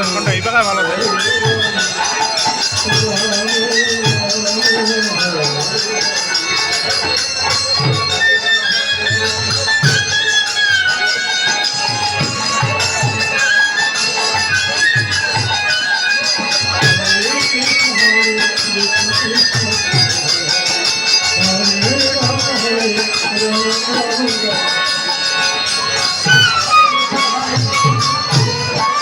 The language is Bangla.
আছে কোনটা? এই ভালো